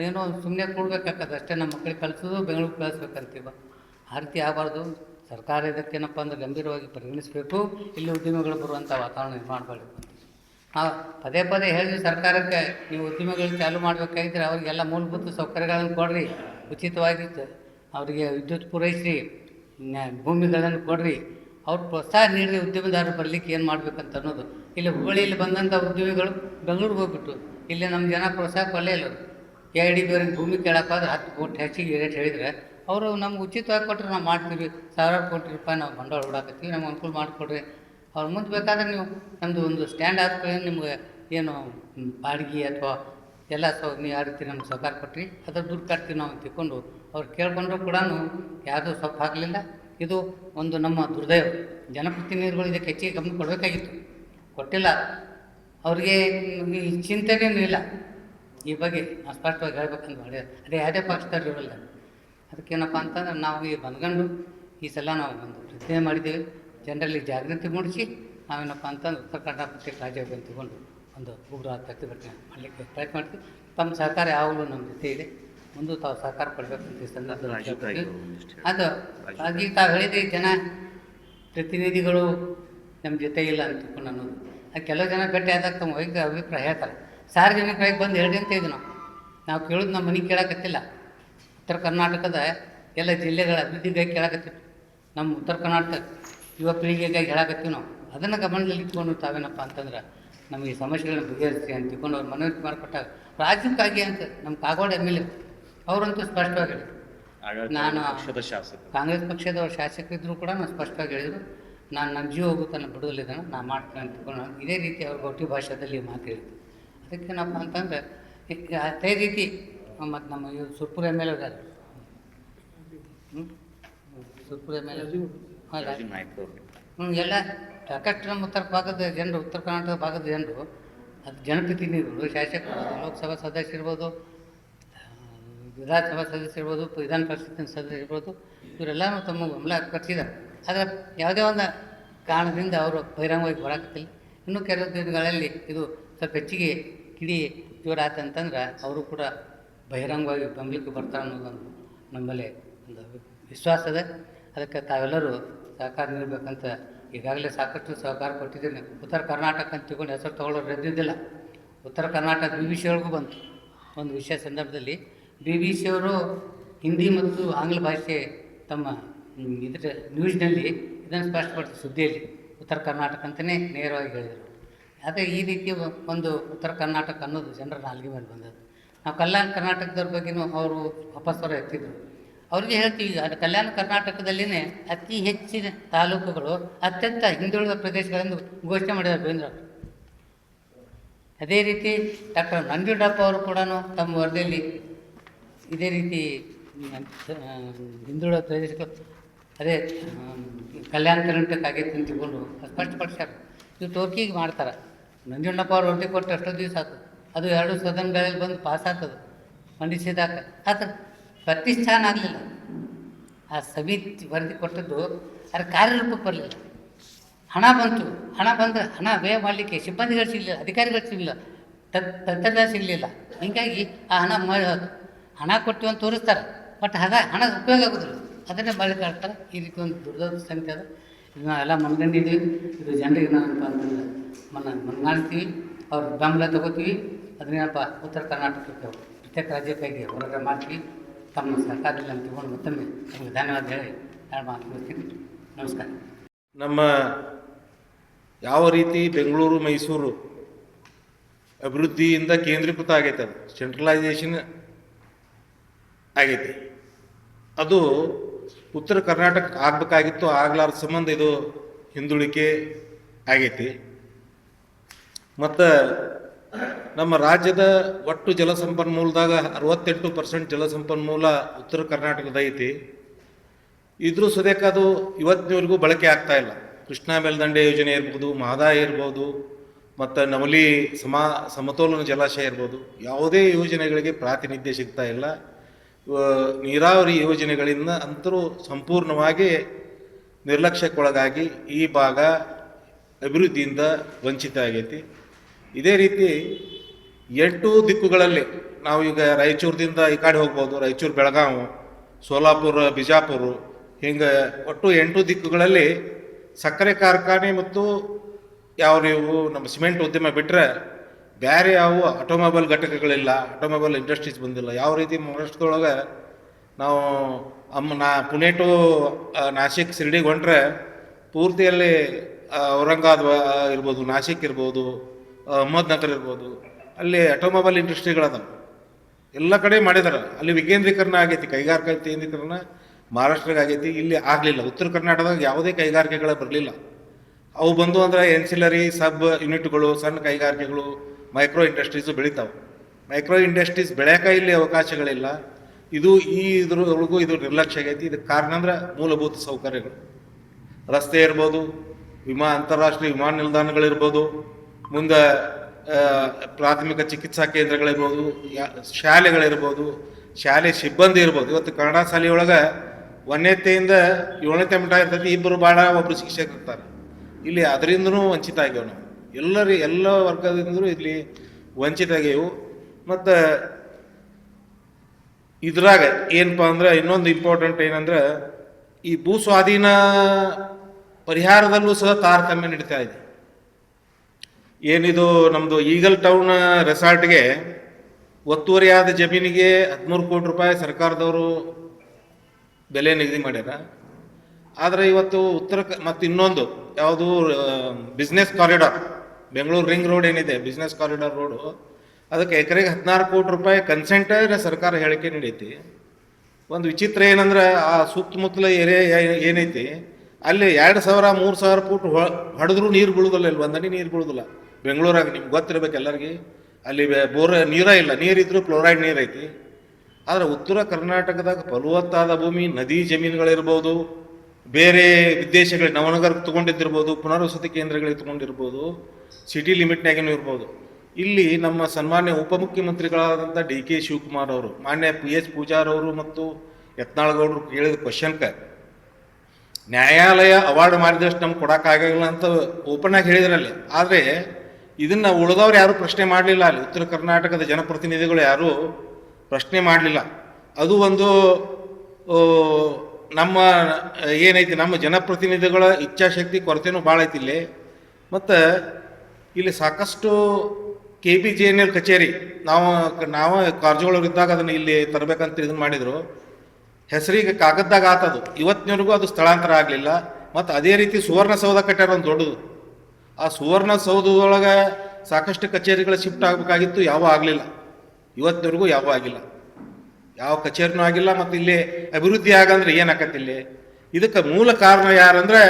B: ಏನೋ ಸುಮ್ಮನೆ ಕೂಡಬೇಕಾಗತ್ತೆ ಅಷ್ಟೇ ನಮ್ಮ ಮಕ್ಕಳಿಗೆ ಕಲಿಸೋದು ಬೆಂಗಳೂರು ಕಳಿಸ್ಬೇಕಂತೀವ. ಆ ರೀತಿ ಆಗಬಾರ್ದು. ಸರ್ಕಾರ ಇದಕ್ಕೇನಪ್ಪ ಅಂದ್ರೆ ಗಂಭೀರವಾಗಿ ಪರಿಗಣಿಸಬೇಕು. ಇಲ್ಲಿ ಉದ್ಯಮಿಗಳು ಬರುವಂಥ ವಾತಾವರಣ ನಿರ್ಮಾಣ ಮಾಡಬೇಕು ನಾವು ಪದೇ ಪದೇ ಹೇಳಿದ್ವಿ ಸರ್ಕಾರಕ್ಕೆ, ನೀವು ಉದ್ಯಮಿಗಳು ಚಾಲೂ ಮಾಡಬೇಕಾಗಿದ್ದರೆ ಅವರಿಗೆಲ್ಲ ಮೂಲಭೂತ ಸೌಕರ್ಯಗಳನ್ನು ಕೊಡ್ರಿ. ಉಚಿತವಾಗಿ ಅವರಿಗೆ ವಿದ್ಯುತ್ ಪೂರೈಸಿ ನ್ಯಾ- ಭೂಮಿಗಳನ್ನು ಕೊಡ್ರಿ. ಅವ್ರು ಪ್ರೋತ್ಸಾಹ ನೀಡಿ ಉದ್ಯಮದಾರರು ಬರಲಿಕ್ಕೆ ಏನು ಮಾಡ್ಬೇಕಂತ ಅನ್ನೋದು. ಇಲ್ಲಿ ಹುಬ್ಬಳ್ಳಿಯಲ್ಲಿ ಬಂದಂಥ ಉದ್ಯಮಿಗಳು ಬೆಂಗಳೂರಿಗೆ ಹೋಗ್ಬಿಟ್ಟು ಇಲ್ಲಿ ನಮ್ಮ ಜನ ಪ್ರೋತ್ಸಾಹ ಇಲ್ಲ ಎ ಐ ಡಿ ಬೇರೆ ಭೂಮಿ ಕೇಳೋಕ್ಕಾದ್ರೆ ಹತ್ತು ಕೋಟಿ ಹೆಚ್ಚಿಗೆ ರೇಟ್ ಹೇಳಿದರೆ, ಅವರು ನಮ್ಗೆ ಉಚಿತವಾಗಿ ಕೊಟ್ಟರೆ ನಾವು ಮಾಡ್ತೀವಿ, ಸಾವಿರಾರು ಕೋಟಿ ರೂಪಾಯಿ ನಾವು ಬಂಡವಾಳ ಹೂಡಾಕತ್ತೀವಿ ನಮ್ಗೆ ಅನುಕೂಲ ಮಾಡಿಕೊಡ್ರಿ. ಅವ್ರ ಮುಂದೆ ಬೇಕಾದ್ರೆ ನೀವು ನಮ್ಮದು ಒಂದು ಸ್ಟ್ಯಾಂಡ್ ಆದ ನಿಮ್ಗೆ ಏನು ಬಾಡಿಗೆ ಅಥವಾ ಎಲ್ಲ ಸೌ ನೀವು ಯಾವ ರೀತಿ ನಮ್ಗೆ ಸಹಕಾರ ಕೊಟ್ರಿ, ಅದ್ರ ದುಡ್ಡು ಕಟ್ತೀವಿ ನಾವು ತಿಳ್ಕೊಂಡು, ಅವ್ರು ಕೇಳ್ಕೊಂಡ್ರು ಕೂಡ ಯಾವುದೂ ಸೊಪ್ಪು ಹಾಕಲಿಲ್ಲ. ಇದು ಒಂದು ನಮ್ಮ ದುರ್ದೈವ. ಜನಪ್ರತಿನಿಧಿಗಳು ಇದಕ್ಕೆ ಹೆಚ್ಚಿಗೆ ಗಮನ ಕೊಡಬೇಕಾಗಿತ್ತು. ಕೊಟ್ಟಿಲ್ಲ. ಅವ್ರಿಗೆ ಈ ಚಿಂತನೆಯೂ ಇಲ್ಲ. ಈ ಬಗ್ಗೆ ಅಸ್ಪಷ್ಟವಾಗಿ ಸ್ಪಷ್ಟವಾಗಿ ಹೇಳ್ಬೇಕಂತ ಮಾಡಿ ಅದೇ ಯಾವುದೇ ಪಕ್ಷದವ್ರು ಇರಲ್ಲ. ಅದಕ್ಕೇನಪ್ಪ ಅಂತಂದ್ರೆ ನಾವು ಈ ಬಂದ್ಕೊಂಡು ಈ ಸಲ ನಾವು ಒಂದು ಪ್ರತಿಜ್ಞೆ ಮಾಡಿದ್ದೇವೆ. ಜನರಲ್ಲಿ ಜಾಗೃತಿ ಮೂಡಿಸಿ ನಾವೇನಪ್ಪ ಅಂತಂದ್ರೆ ಉತ್ತರ ಕನ್ನಡ ಪ್ರತ್ಯೇಕ ರಾಜ್ಯ ಅಂತ ತಗೊಂಡು ಒಂದು ಉಗ್ರ ಪ್ರತಿಭಟನೆ ಮಾಡಲಿಕ್ಕೆ ಪ್ರಯತ್ನ ಮಾಡ್ತೀವಿ. ತಮ್ಮ ಸಹಕಾರ ಯಾವಾಗಲೂ ನಮ್ಮ ಜೊತೆ ಇದೆ. ಮುಂದೆ ತಾವು ಸಹಕಾರ ಕೊಡಬೇಕಂತ ಈ ಸಂದರ್ಭದಲ್ಲಿ ಅದು ಹಾಗೆ ತಾವು ಹೇಳಿದ್ರಿ ಜನ ಪ್ರತಿನಿಧಿಗಳು ನಮ್ಮ ಜೊತೆ ಇಲ್ಲ ಅಂತ ನಾನು ಅನ್ನೋದು ಕೆಲವು ಜನ ಭೇಟಿ ಆದಾಗ ತಮ್ಮ ವೈಯಕ್ತಿಕ ಅಭಿಪ್ರಾಯ ಹೇಳ್ತಾರೆ. ಸಾರ್ವಜನಿಕವಾಗಿ ಬಂದು ಎರಡು ಅಂತ ಇದ್ವಿ ನಾವು. ನಾವು ಕೇಳೋದು ನಮ್ಮ ಮನೆಗೆ ಕೇಳಕತ್ತಿಲ್ಲ. ಉತ್ತರ ಕರ್ನಾಟಕದ ಎಲ್ಲ ಜಿಲ್ಲೆಗಳ ಅಭಿವೃದ್ಧಿಗಾಗಿ ಕೇಳಕತ್ತಿತ್ತು ನಮ್ಮ ಉತ್ತರ ಕರ್ನಾಟಕ ಯುವ ಪೀಳಿಗೆಗಾಗಿ ಹೇಳಕತ್ತೀವಿ ನಾವು. ಅದನ್ನು ಗಮನದಲ್ಲಿ ಇಟ್ಕೊಂಡು ತಾವೇನಪ್ಪ ಅಂತಂದ್ರೆ ನಮಗೆ ಸಮಸ್ಯೆಗಳನ್ನ ಬಗೆಹರಿಸಿ ಅಂತ ತಿಳ್ಕೊಂಡು ಅವ್ರು ಮನವರಿಕೆ ಮಾಡಿಕೊಟ್ಟಾಗ ರಾಜ್ಯಕ್ಕಾಗಿ ಅಂತ ನಮ್ಮ ಕಾಗೋಡು ಎಂ ಎಲ್ ಎ ಅವರಂತೂ ಸ್ಪಷ್ಟವಾಗಿ ಹೇಳಿದರು. ನಾನು ಕಾಂಗ್ರೆಸ್ ಪಕ್ಷದವ್ರ ಶಾಸಕರಿದ್ದರೂ ಕೂಡ ನಾನು ಸ್ಪಷ್ಟವಾಗಿ ಹೇಳಿದರು. ನಾನು ನನ್ನ ಜೀವ ಹೋಗುತ್ತಾನೆ ಬಿಡುವಲ್ಲಿದ್ದಾನೆ ನಾನು ಮಾಡ್ತೀನಿ ಅಂತ ತಿಳ್ಕೊಂಡು ಇದೇ ರೀತಿ ಅವ್ರ ಗೌಟಿ ಭಾಷೆಯಲ್ಲಿ ಮಾತು ಅದಕ್ಕೇನಪ್ಪ ಅಂತಂದರೆ ಈ- ಅದೇ ರೀತಿ ಮತ್ತು ನಮ್ಮ ಇವ್ರು Surpur M L A Surpur M
A: L
B: ಹ್ಞೂ ಎಲ್ಲ ಸಾಕಷ್ಟು ನಮ್ಮ ಉತ್ತರ ಭಾಗದ ಜನರು ಉತ್ತರ ಕರ್ನಾಟಕ ಭಾಗದ ಜನರು ಅದು ಜನಪ್ರತಿನಿಧಿಗಳು ಶಾಸಕರು ಲೋಕಸಭಾ ಸದಸ್ಯ ಇರ್ಬೋದು ವಿಧಾನಸಭಾ ಸದಸ್ಯ ಇರ್ಬೋದು ವಿಧಾನ ಪರಿಷತ್ತಿನ ಸದಸ್ಯ ಇರ್ಬೋದು ಇವರೆಲ್ಲರೂ ತಮ್ಮ ಗಮನ ಕರ್ಸಿದ್ದಾರೆ ಆದರೆ ಯಾವುದೇ ಒಂದು ಕಾರಣದಿಂದ ಅವರು ಬಹಿರಂಗವಾಗಿ ಬರಾಕತ್ತಿಲ್ಲ ಇನ್ನೂ ಕೆಲವು ದಿನಗಳಲ್ಲಿ ಇದು ಸ್ವಲ್ಪ ಹೆಚ್ಚಿಗೆ ಕಿಡಿ ಜೋರ ಆತಂತಂದ್ರೆ ಅವರು ಕೂಡ ಬಹಿರಂಗವಾಗಿ ಬೆಂಬಲಕ್ಕೆ ಬರ್ತಾರೆ ಅನ್ನೋದೊಂದು ನಮ್ಮಲ್ಲಿ ಒಂದು ವಿಶ್ವಾಸ ಇದೆ. ಅದಕ್ಕೆ ತಾವೆಲ್ಲರೂ ಸಹಕಾರ ನೀಡಬೇಕಂತ ಈಗಾಗಲೇ ಸಾಕಷ್ಟು ಸಹಕಾರ ಕೊಟ್ಟಿದ್ದೀನಿ. ಉತ್ತರ ಕರ್ನಾಟಕ ಅಂತ ತಿಳ್ಕೊಂಡು ಹೆಸರು ತೊಗೊಳ್ಳೋರು ಎದ್ದಿದ್ದಿಲ್ಲ ಉತ್ತರ ಕರ್ನಾಟಕ ಬಿ ಬಿ ಸಿ ಒಳಗೂ ಬಂತು. ಒಂದು ವಿಷಯ ಸಂದರ್ಭದಲ್ಲಿ ಬಿ ಬಿ ಸಿ ಅವರು ಹಿಂದಿ ಮತ್ತು ಆಂಗ್ಲ ಭಾಷೆ ತಮ್ಮ ಇದ್ರ ನ್ಯೂಸ್ನಲ್ಲಿ ಇದನ್ನು ಸ್ಪಷ್ಟಪಡಿಸಿ ಸುದ್ದಿಯಲ್ಲಿ ಉತ್ತರ ಕರ್ನಾಟಕ ಅಂತಲೇ ನೇರವಾಗಿ ಹೇಳಿದರು. ಆದರೆ ಈ ರೀತಿ ಒಂದು ಉತ್ತರ ಕರ್ನಾಟಕ ಅನ್ನೋದು ಜನರ ನಾಲ್ಗೆ ಮೇಲೆ ಬಂದದ್ದು. ನಾವು ಕಲ್ಯಾಣ ಕರ್ನಾಟಕದವ್ರ ಬಗ್ಗೆನೂ ಅವರು ಅಪಸ್ವರ ಎತ್ತಿದ್ರು. ಅವ್ರಿಗೆ ಹೇಳ್ತೀವಿ, ಅದು ಕಲ್ಯಾಣ ಕರ್ನಾಟಕದಲ್ಲಿನೇ ಅತಿ ಹೆಚ್ಚಿನ ತಾಲೂಕುಗಳು ಅತ್ಯಂತ ಹಿಂದುಳಿದ ಪ್ರದೇಶಗಳೆಂದು ಘೋಷಣೆ ಮಾಡಿದ್ದಾರೆ ಬೇಂದ್ರ ಅದೇ ರೀತಿ ಡಾಕ್ಟರ್ ನಂಜುಂಡಪ್ಪ ಅವರು ಕೂಡ ತಮ್ಮ ವರದಿಯಲ್ಲಿ ಇದೇ ರೀತಿ ಹಿಂದುಳಿದ ಪ್ರದೇಶಗಳು ಅದೇ ಕಲ್ಯಾಣ ಕರ್ನಾಟಕ ಆಗೈತೆ ಅಂತ ತಿಳ್ಕೊಂಡು ಸ್ಪಷ್ಟಪಡಿಸ್ಯಾರ ಇವು ಟೋಕಿಗೆ ಮಾಡ್ತಾರೆ. ನಂಜುಂಡಪ್ಪ ಅವ್ರು ರೊಟ್ಟಿ ಕೊಟ್ಟು ಅಷ್ಟೋ ದಿವಸ ಆಯ್ತು ಅದು ಎರಡು ಸದನಗಳಲ್ಲಿ ಬಂದು ಪಾಸ್ ಆಗ್ತದೆ ಮಂಡಿಸಿದಾಗ ಆತ ಪ್ರತಿಷ್ಠಾನ ಆಗಲಿಲ್ಲ. ಆ ಸಮಿತಿ ವರದಿ ಕೊಟ್ಟದ್ದು ಅದರ ಕಾರ್ಯರೂಪಕ್ಕೆ ಬರಲಿಲ್ಲ. ಹಣ ಬಂತು. ಹಣ ಬಂದರೆ ಹಣ ವ್ಯಯ ಮಾಡಲಿಕ್ಕೆ ಸಿಬ್ಬಂದಿಗಳು ಸಿಗಲಿಲ್ಲ, ಅಧಿಕಾರಿಗಳು ಸಿಗಲಿಲ್ಲ. ತತ್ ತಂತ್ರಜ್ಞಾನ ಸಿಗಲಿಲ್ಲ. ಹೀಗಾಗಿ ಆ ಹಣ ಹಣ ಕೊಟ್ಟು ಅಂತ ತೋರಿಸ್ತಾರೆ. ಬಟ್ ಹಣ ಹಣ ಉಪಯೋಗ ಆಗೋದಿಲ್ಲ. ಅದನ್ನೇ ಬಳಿ ಕಾಡ್ತಾರೆ ಈ ರೀತಿ ಒಂದು ದೊಡ್ಡ ಸಂಖ್ಯೆ ಅದ. ಇದು ನಾವೆಲ್ಲ ಮನ್ಕೊಂಡಿದ್ದೀವಿ ಇದು ಜನರಿಗೆ ನಾವೇನಪ್ಪ ಅಂತಂದ್ರೆ ಮನ ಮನ್ಗಾಣಿಸ್ತೀವಿ ಅವ್ರ ಬೆಂಬಲ ತಗೋತೀವಿ. ಅದನ್ನೇನಪ್ಪ? ಉತ್ತರ ಕರ್ನಾಟಕಕ್ಕೆ ಪ್ರತ್ಯೇಕ ರಾಜ್ಯಕ್ಕಾಗಿ ಹೋರಾಟ ಮಾಡ್ತೀವಿ. ತಮ್ಮ ಸರ್ಕಾರದಲ್ಲಿ ಅಂತ ತಗೊಂಡು ಮತ್ತೊಮ್ಮೆ ನಿಮಗೆ ಧನ್ಯವಾದ ಹೇಳಿ ಎರಡು ಮಾತು ನಮಸ್ಕಾರ.
C: ನಮ್ಮ ಯಾವ ರೀತಿ ಬೆಂಗಳೂರು, ಮೈಸೂರು ಅಭಿವೃದ್ಧಿಯಿಂದ ಕೇಂದ್ರೀಕೃತ ಆಗೈತೆ ಅದು. ಸೆಂಟ್ರಲೈಸೇಷನ್ ಆಗೈತಿ. ಅದು ಉತ್ತರ ಕರ್ನಾಟಕ ಆಗಬೇಕಾಗಿತ್ತು, ಆಗ್ಲಾರ್ದ ಸಂಬಂಧ ಇದು ಹಿಂದುಳಿಕೆ ಆಗೈತಿ. ಮತ್ತು ನಮ್ಮ ರಾಜ್ಯದ ಒಟ್ಟು ಜಲಸಂಪನ್ಮೂಲದಾಗ ಅರವತ್ತೆಂಟು ಪರ್ಸೆಂಟ್ ಜಲಸಂಪನ್ಮೂಲ ಉತ್ತರ ಕರ್ನಾಟಕದ ಐತಿ. ಇದ್ರೂ ಸದ್ಯಕ್ಕೆ ಅದು ಇವತ್ತಿನವರೆಗೂ ಬಳಕೆ ಆಗ್ತಾ ಇಲ್ಲ. ಕೃಷ್ಣಾ ಮೇಲ್ದಂಡೆ ಯೋಜನೆ ಇರ್ಬೋದು ಮಹದಾಯಿ ಇರ್ಬೋದು, ಮತ್ತು ನವಲಿ ಸಮ, ಸಮತೋಲನ ಜಲಾಶಯ ಇರ್ಬೋದು, ಯಾವುದೇ ಯೋಜನೆಗಳಿಗೆ ಪ್ರಾತಿನಿಧ್ಯ ಸಿಗ್ತಾ ಇಲ್ಲ. ನೀರಾವರಿ ಯೋಜನೆಗಳಿಂದ ಅಂತರೂ ಸಂಪೂರ್ಣವಾಗಿ ನಿರ್ಲಕ್ಷ್ಯಕ್ಕೊಳಗಾಗಿ ಈ ಭಾಗ ಅಭಿವೃದ್ಧಿಯಿಂದ ವಂಚಿತ ಆಗೈತಿ. ಇದೇ ರೀತಿ ಎಂಟು ದಿಕ್ಕುಗಳಲ್ಲಿ ನಾವು ಈಗ ರಾಯಚೂರದಿಂದ ಈ ಕಡೆ ಹೋಗ್ಬೋದು. ರಾಯಚೂರು ಬೆಳಗಾವಿ ಸೋಲಾಪುರ, ಬಿಜಾಪುರ ಹಿಂಗೆ ಒಟ್ಟು ಎಂಟು ದಿಕ್ಕುಗಳಲ್ಲಿ ಸಕ್ಕರೆ ಕಾರ್ಖಾನೆ ಮತ್ತು ಯಾವ ನೀವು ನಮ್ಮ ಸಿಮೆಂಟ್ ಉದ್ಯಮ ಬಿಟ್ಟರೆ ಬೇರೆ ಯಾವ ಆಟೋಮೊಬೈಲ್ ಘಟಕಗಳಿಲ್ಲ ಆಟೋಮೊಬೈಲ್ ಇಂಡಸ್ಟ್ರೀಸ್ ಬಂದಿಲ್ಲ. ಯಾವ ರೀತಿ ಮಹಾರಾಷ್ಟ್ರದೊಳಗೆ ನಾವು ಅಮ್ಮ ನಾ ಪುಣೆ ಟು ನಾಸಿಕ್ ಶಿರ್ಡಿಗೆ ಹೊಂಟ್ರೆ ಪೂರ್ತಿಯಲ್ಲಿ ಔರಂಗಾಬಾದ್ ಇರ್ಬೋದು, ನಾಸಿಕ್ ಇರ್ಬೋದು ಅಹಮದ್ನಗರ್ ಇರ್ಬೋದು, ಅಲ್ಲಿ ಆಟೋಮೊಬೈಲ್ ಇಂಡಸ್ಟ್ರಿಗಳದಾವ ಎಲ್ಲ ಕಡೆ ಮಾಡಿದಾರೆ. ಅಲ್ಲಿ ವಿಕೇಂದ್ರೀಕರಣ ಆಗೈತಿ, ಕೈಗಾರಿಕಾ ಕೇಂದ್ರೀಕರಣ ಮಹಾರಾಷ್ಟ್ರಕ್ಕೆ ಆಗೈತಿ, ಇಲ್ಲಿ ಆಗಲಿಲ್ಲ. ಉತ್ತರ ಕರ್ನಾಟಕದಾಗ ಯಾವುದೇ ಕೈಗಾರಿಕೆಗಳು ಬರಲಿಲ್ಲ. ಅವು ಬಂದು ಅಂದ್ರೆ ಎನ್ಸಿಲರಿ ಸಬ್ ಯೂನಿಟ್ಗಳು ಸಣ್ಣ ಕೈಗಾರಿಕೆಗಳು ಮೈಕ್ರೋ ಇಂಡಸ್ಟ್ರೀಸು ಬೆಳಿತಾವೆ. ಮೈಕ್ರೋ ಇಂಡಸ್ಟ್ರೀಸ್ ಬೆಳೆಯಕ ಇಲ್ಲಿ ಅವಕಾಶಗಳಿಲ್ಲ. ಇದು ಈ ಇದ್ರೊಳಗೂ ಇದು ನಿರ್ಲಕ್ಷ್ಯ ಆಗೈತಿ. ಇದಕ್ಕೆ ಕಾರಣ ಅಂದ್ರೆ ಮೂಲಭೂತ ಸೌಕರ್ಯಗಳು. ರಸ್ತೆ ಇರ್ಬೋದು, ವಿಮಾ ಅಂತಾರಾಷ್ಟ್ರೀಯ ವಿಮಾನ ನಿಲ್ದಾಣಗಳಿರ್ಬೋದು, ಮುಂದೆ ಪ್ರಾಥಮಿಕ ಚಿಕಿತ್ಸಾ ಕೇಂದ್ರಗಳಿರ್ಬೋದು, ಯಾ- ಶಾಲೆಗಳಿರ್ಬೋದು, ಶಾಲೆ ಸಿಬ್ಬಂದಿ ಇರ್ಬೋದು. ಇವತ್ತು ಕನ್ನಡ ಶಾಲೆಯೊಳಗೆ ಒಂದನೇತೆಯಿಂದ ಏಳನೇ ಮಟ್ಟ ಇರ್ತೈತಿ. ಇಬ್ಬರು ಭಾಳ ಒಬ್ಬರು ಶಿಕ್ಷಕರು ಇರ್ತಾರೆ. ಇಲ್ಲಿ ಅದರಿಂದನೂ ವಂಚಿತ ಆಗ್ಯಾವ ನಾವು. ಎಲ್ಲರಿ ಎಲ್ಲ ವರ್ಗದಿಂದಲೂ ಇಲ್ಲಿ ವಂಚಿತ ಆಗ್ಯಾವು ಮತ್ತು ಇದ್ರಾಗ ಏನಪ್ಪ ಅಂದ್ರೆ ಇನ್ನೊಂದು ಇಂಪಾರ್ಟೆಂಟ್ ಏನಂದ್ರೆ ಈ ಭೂ ಸ್ವಾಧೀನ ಪರಿಹಾರದಲ್ಲೂ ಸಹ ತಾರತಮ್ಯ ನಡೀತಾ ಇದೆ. ಏನಿದು ನಮ್ಮದು ಈಗಲ್ ಟೌನ್ ರೆಸಾರ್ಟ್ಗೆ ಒತ್ತುವರಿಯಾದ ಜಮೀನಿಗೆ ಹದಿಮೂರು ಕೋಟಿ ರೂಪಾಯಿ ಸರ್ಕಾರದವರು ಬೆಲೆ ನಿಗದಿ ಮಾಡ್ಯಾರ. ಆದರೆ ಇವತ್ತು ಉತ್ತರ ಮತ್ತು ಇನ್ನೊಂದು ಯಾವುದು business corridor Bengaluru ring road ಏನಿದೆ ಬಿಸ್ನೆಸ್ ಕಾರಿಡಾರ್ ರೋಡು ಅದಕ್ಕೆ ಎಕರೆಗೆ ಹದಿನಾರು ಕೋಟಿ ರೂಪಾಯಿ ಕನ್ಸೆಂಟ್ ಸರ್ಕಾರ ಹೇಳಿಕೆ ನೀಡೈತಿ. ಒಂದು ವಿಚಿತ್ರ ಏನಂದ್ರೆ ಆ ಸುತ್ತಮುತ್ತಲ ಏರಿಯಾ ಏನೈತಿ, ಅಲ್ಲಿ ಎರಡು ಸಾವಿರ, ಮೂರು ಸಾವಿರ ಫೂಟ್ ಹೊಡೆದ್ರು ನೀರು ಬೀಳುದಿಲ್ಲ ಇಲ್ಲಿ ಒಂದನಿ ನೀರು ಬೀಳುದಿಲ್ಲ. ಬೆಂಗಳೂರಾಗ ನಿಮ್ಗೆ ಗೊತ್ತಿರ್ಬೇಕು ಎಲ್ಲರಿಗೆ, ಅಲ್ಲಿ ಬೋರ್, ನೀರ ಇಲ್ಲ ನೀರಿದ್ರು ಫ್ಲೋರೈಡ್ ನೀರು ಐತಿ. ಆದರೆ ಉತ್ತರ ಕರ್ನಾಟಕದಾಗ ಫಲವತ್ತಾದ ಭೂಮಿ, ನದಿ ಜಮೀನುಗಳಿರ್ಬೋದು, ಬೇರೆ ವಿದೇಶಗಳಿಗೆ ನವನಗರಕ್ಕೆ ತಗೊಂಡಿದ್ದಿರ್ಬೋದು, ಪುನರ್ವಸತಿ ಕೇಂದ್ರಗಳಿಗೆ ತಗೊಂಡಿರ್ಬೋದು ಸಿಟಿ ಲಿಮಿಟ್ನಾಗೇನು ಇರ್ಬೋದು. ಇಲ್ಲಿ ನಮ್ಮ ಸನ್ಮಾನ್ಯ ಉಪಮುಖ್ಯಮಂತ್ರಿಗಳಾದಂಥ ಡಿ ಕೆ ಶಿವಕುಮಾರ್ ಅವರು, ಮಾನ್ಯ ಪಿ ಎಚ್ ಪೂಜಾರ್ ಅವರು ಮತ್ತು ಯತ್ನಾಳಗೌಡರು ಕೇಳಿದ ಕ್ವಶನ್ಗೆ ನ್ಯಾಯಾಲಯ ಅವಾರ್ಡ್ ಮಾಡಿದಷ್ಟು ನಮ್ಗೆ ಕೊಡೋಕ್ಕಾಗಲ್ಲ ಅಂತ ಓಪನ್ ಆಗಿ ಹೇಳಿದ್ರಲ್ಲಿ. ಆದರೆ ಇದನ್ನು ಉಳಿದವ್ರು ಯಾರೂ ಪ್ರಶ್ನೆ ಮಾಡಲಿಲ್ಲ ಅಲ್ಲಿ. ಉತ್ತರ ಕರ್ನಾಟಕದ ಜನಪ್ರತಿನಿಧಿಗಳು ಯಾರೂ ಪ್ರಶ್ನೆ ಮಾಡಲಿಲ್ಲ. ಅದು ಒಂದು ನಮ್ಮ, ಏನೈತಿ, ನಮ್ಮ ಜನಪ್ರತಿನಿಧಿಗಳ ಇಚ್ಛಾಶಕ್ತಿ ಕೊರತೆನೂ ಭಾಳ ಐತಿ ಇಲ್ಲಿ. ಮತ್ತು ಇಲ್ಲಿ ಸಾಕಷ್ಟು K B J N L ಕಚೇರಿ, ನಾವು ನಾವು ಕಾರ್ಜುಗಳವರಿದ್ದಾಗ ಅದನ್ನು ಇಲ್ಲಿ ತರಬೇಕಂತ ಇದನ್ನು ಮಾಡಿದರು. ಹೆಸರಿಗೆ ಕಾಗದ್ದಾಗ ಆತದು. ಇವತ್ತಿನವರೆಗೂ ಅದು ಸ್ಥಳಾಂತರ ಆಗಲಿಲ್ಲ. ಮತ್ತು ಅದೇ ರೀತಿ ಸುವರ್ಣಸೌಧ ಕಟ್ಟಾರ ಒಂದು ದೊಡ್ಡದು. ಆ ಸುವರ್ಣಸೌಧದೊಳಗೆ ಸಾಕಷ್ಟು ಕಚೇರಿಗಳು ಶಿಫ್ಟ್ ಆಗಬೇಕಾಗಿತ್ತು, ಯಾವ ಆಗಲಿಲ್ಲ. ಇವತ್ತಿನವರೆಗೂ ಯಾವ ಆಗಿಲ್ಲ. ಯಾವ ಕಚೇರಿನೂ ಆಗಿಲ್ಲ, ಮತ್ತು ಇಲ್ಲಿ ಅಭಿವೃದ್ಧಿ ಆಗಂದ್ರೆ ಏನಾಕತ್ತೆ ಇಲ್ಲಿ? ಇದಕ್ಕೆ ಮೂಲ ಕಾರಣ ಯಾರಂದರೆ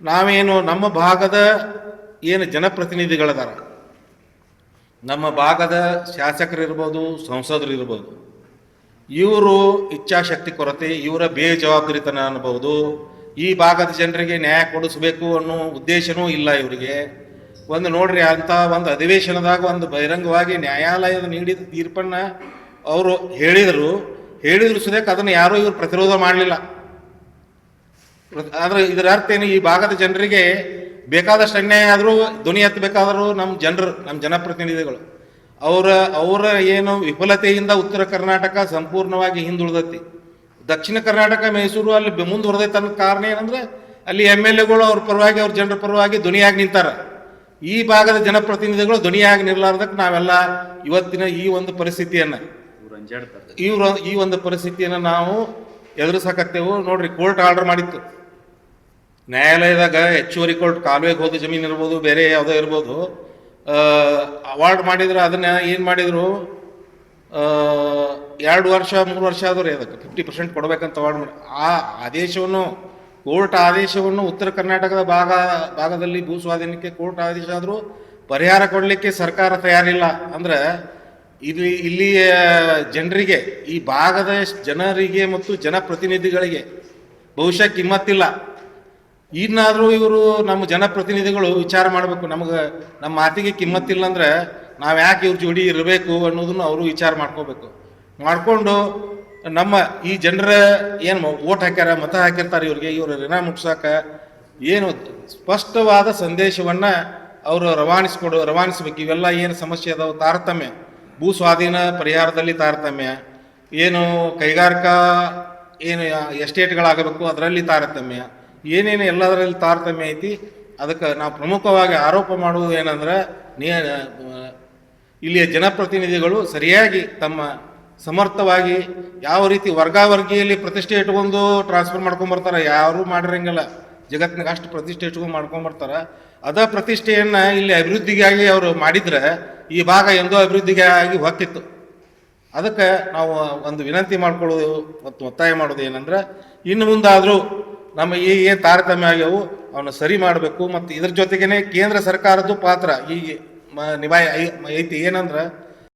C: ನಾವೇನು ನಮ್ಮ ಭಾಗದ ಏನು ಜನಪ್ರತಿನಿಧಿಗಳದಾರ? ನಮ್ಮ ಭಾಗದ ಶಾಸಕರು ಇರ್ಬೋದು ಸಂಸದರು ಇರ್ಬೋದು ಇವರು ಇಚ್ಛಾಶಕ್ತಿ ಕೊರತೆ, ಇವರ ಬೇಜವಾಬ್ದಾರಿತನ ಅನ್ಬೋದು, ಈ ಭಾಗದ ಜನರಿಗೆ ನ್ಯಾಯ ಕೊಡಿಸ್ಬೇಕು ಅನ್ನೋ ಉದ್ದೇಶನೂ ಇಲ್ಲ ಇವರಿಗೆ. ಒಂದು ನೋಡ್ರಿ, ಅಂತ ಒಂದು ಅಧಿವೇಶನದಾಗ ಒಂದು ಬಹಿರಂಗವಾಗಿ ನ್ಯಾಯಾಲಯದ ನೀಡಿದ ತೀರ್ಪನ್ನ ಅವರು ಹೇಳಿದರು. ಹೇಳಿದ್ರು ಸುದೇಕ್ ಅದನ್ನು ಯಾರೂ ಇವರು ಪ್ರತಿರೋಧ ಮಾಡಲಿಲ್ಲ. ಆದ್ರೆ ಇದರ ಅರ್ಥ ಏನು, ಈ ಭಾಗದ ಜನರಿಗೆ ಬೇಕಾದಷ್ಟು ಅನ್ಯಾಯ ಆದರೂ ಧ್ವನಿ ಹತ್ತಬೇಕಾದರೂ ನಮ್ಮ ಜನರು ನಮ್ಮ ಜನಪ್ರತಿನಿಧಿಗಳು. ಅವರ ಅವರ ಏನು ವಿಫಲತೆಯಿಂದ ಉತ್ತರ ಕರ್ನಾಟಕ ಸಂಪೂರ್ಣವಾಗಿ ಹಿಂದುಳಿದೈತಿ. ದಕ್ಷಿಣ ಕರ್ನಾಟಕ ಮೈಸೂರು ಅಲ್ಲಿ ಮುಂದೆ ಮುಂದುವರೆದೈತೆ ಅನ್ನೋ ಕಾರಣ ಏನಂದ್ರೆ ಅಲ್ಲಿ ಎಂ ಎಲ್ ಎಗಳು ಅವ್ರ ಪರವಾಗಿ ಅವ್ರ ಜನರ ಪರವಾಗಿ ಧ್ವನಿಯಾಗಿ ನಿಂತಾರ. ಈ ಭಾಗದ ಜನಪ್ರತಿನಿಧಿಗಳು ಧ್ವನಿಯಾಗಿ ನಿರ್ಲಾರ್ದಕ್ಕೆ ನಾವೆಲ್ಲ ಇವತ್ತಿನ ಈ ಒಂದು ಪರಿಸ್ಥಿತಿಯನ್ನು ಇವ್ರ ಈ ಒಂದು ಪರಿಸ್ಥಿತಿಯನ್ನು ನಾವು ಎದುರಿಸಕತ್ತೇವು. ನೋಡ್ರಿ ಕೋರ್ಟ್ ಆರ್ಡರ್ ಮಾಡಿತ್ತು. ನ್ಯಾಯಾಲಯದಾಗ ಹೆಚ್ಚುವರಿ ಕೋರ್ಟ್ ಕಾಲುವೆಗೆ ಹೋದ ಜಮೀನು ಇರ್ಬೋದು, ಬೇರೆ ಯಾವುದೋ ಇರ್ಬೋದು. ಅವಾರ್ಡ್ ಮಾಡಿದ್ರೆ ಅದನ್ನ ಏನು ಮಾಡಿದ್ರು? ಎರಡು ವರ್ಷ, ಮೂರು ವರ್ಷ ಆದ್ರೆ ಅದಕ್ಕೆ ಫಿಫ್ಟಿ ಪರ್ಸೆಂಟ್ ಕೊಡಬೇಕಂತ ಅವಾರ್ಡ್ ಮಾಡಿ. ಆ ಆದೇಶವನ್ನು, ಕೋರ್ಟ್ ಆದೇಶವನ್ನು ಉತ್ತರ ಕರ್ನಾಟಕದ ಭಾಗ, ಭಾಗದಲ್ಲಿ ಭೂ ಸ್ವಾಧೀನಕ್ಕೆ ಕೋರ್ಟ್ ಆದೇಶ ಆದರೂ ಪರಿಹಾರ ಕೊಡಲಿಕ್ಕೆ ಸರ್ಕಾರ ತಯಾರಿಲ್ಲ. ಅಂದ್ರೆ ಇಲ್ಲಿ ಇಲ್ಲಿಯ ಜನರಿಗೆ, ಈ ಭಾಗದ ಜನರಿಗೆ ಮತ್ತು ಜನಪ್ರತಿನಿಧಿಗಳಿಗೆ ಬಹುಶಃ ಕಿಮ್ಮತ್ತಿಲ್ಲ. ಇನ್ನಾದರೂ ಇವರು ನಮ್ಮ ಜನಪ್ರತಿನಿಧಿಗಳು ವಿಚಾರ ಮಾಡಬೇಕು. ನಮಗೆ ನಮ್ಮ ಮಾತಿಗೆ ಕಿಮ್ಮತ್ತಿಲ್ಲ ಅಂದ್ರೆ ನಾವು ಯಾಕೆ ಇವ್ರ ಜೋಡಿ ಇರಬೇಕು ಅನ್ನೋದನ್ನು ಅವರು ವಿಚಾರ ಮಾಡ್ಕೋಬೇಕು. ಮಾಡಿಕೊಂಡು ನಮ್ಮ ಈ ಜನರ ಏನು ಓಟ್ ಹಾಕ್ಯಾರ, ಮತ ಹಾಕಿರ್ತಾರೆ ಇವ್ರಿಗೆ, ಇವರು ಋಣ ಮುಟ್ಸಾಕ ಏನು ಸ್ಪಷ್ಟವಾದ ಸಂದೇಶವನ್ನು ಅವರು ರವಾನಿಸ್ಕೊಡು ರವಾನಿಸ್ಬೇಕು. ಇವೆಲ್ಲ ಏನು ಸಮಸ್ಯೆ ಅದಾವೆ? ತಾರತಮ್ಯ. ಭೂ ಸ್ವಾಧೀನ ಪರಿಹಾರದಲ್ಲಿ ತಾರತಮ್ಯ. ಏನು ಕೈಗಾರಿಕಾ ಏನು ಎಸ್ಟೇಟ್ಗಳಾಗಬೇಕು, ಅದರಲ್ಲಿ ತಾರತಮ್ಯ. ಏನೇನು ಎಲ್ಲದರಲ್ಲಿ ತಾರತಮ್ಯ ಐತಿ, ಅದಕ್ಕೆ ನಾವು ಪ್ರಮುಖವಾಗಿ ಆರೋಪ ಮಾಡುವುದು ಏನಂದ್ರೆ, ನೀ ಇಲ್ಲಿಯ ಜನಪ್ರತಿನಿಧಿಗಳು ಸರಿಯಾಗಿ ತಮ್ಮ ಸಮರ್ಥವಾಗಿ ಯಾವ ರೀತಿ ವರ್ಗಾವರ್ಗಿಯಲ್ಲಿ ಪ್ರತಿಷ್ಠೆ ಇಟ್ಕೊಂಡು ಟ್ರಾನ್ಸ್ಫರ್ ಮಾಡ್ಕೊಂಬರ್ತಾರೆ ಯಾರು ಮಾಡಿರಂಗಿಲ್ಲ. ಜಗತ್ತಿನಾಗ ಅಷ್ಟು ಪ್ರತಿಷ್ಠೆ ಇಟ್ಕೊಂಡು ಮಾಡ್ಕೊಂಬರ್ತಾರೆ ಅದ ಪ್ರತಿಷ್ಠೆಯನ್ನ ಇಲ್ಲಿ ಅಭಿವೃದ್ಧಿಗಾಗಿ ಅವರು ಮಾಡಿದ್ರೆ, ಈ ಭಾಗ ಎಂದೋ ಅಭಿವೃದ್ಧಿಗೆ ಆಗಿ ಹೊಕ್ಕಿತ್ತು ಅದಕ್ಕೆ ನಾವು ಒಂದು ವಿನಂತಿ ಮಾಡ್ಕೊಳ್ಳೋದು ಮತ್ತು ಒತ್ತಾಯ ಮಾಡೋದು ಏನಂದ್ರೆ, ಇನ್ನು ಮುಂದಾದರೂ ನಮ್ಮ ಈ ಏನು ತಾರತಮ್ಯ ಆಗ್ಯವು ಅವನ್ನ ಸರಿ ಮಾಡಬೇಕು, ಮತ್ತು ಇದ್ರ ಜೊತೆಗೇನೆ ಕೇಂದ್ರ ಸರ್ಕಾರದ್ದು ಪಾತ್ರ. ಈ ನಿಭಾಯ ಐತಿ ಏನಂದ್ರೆ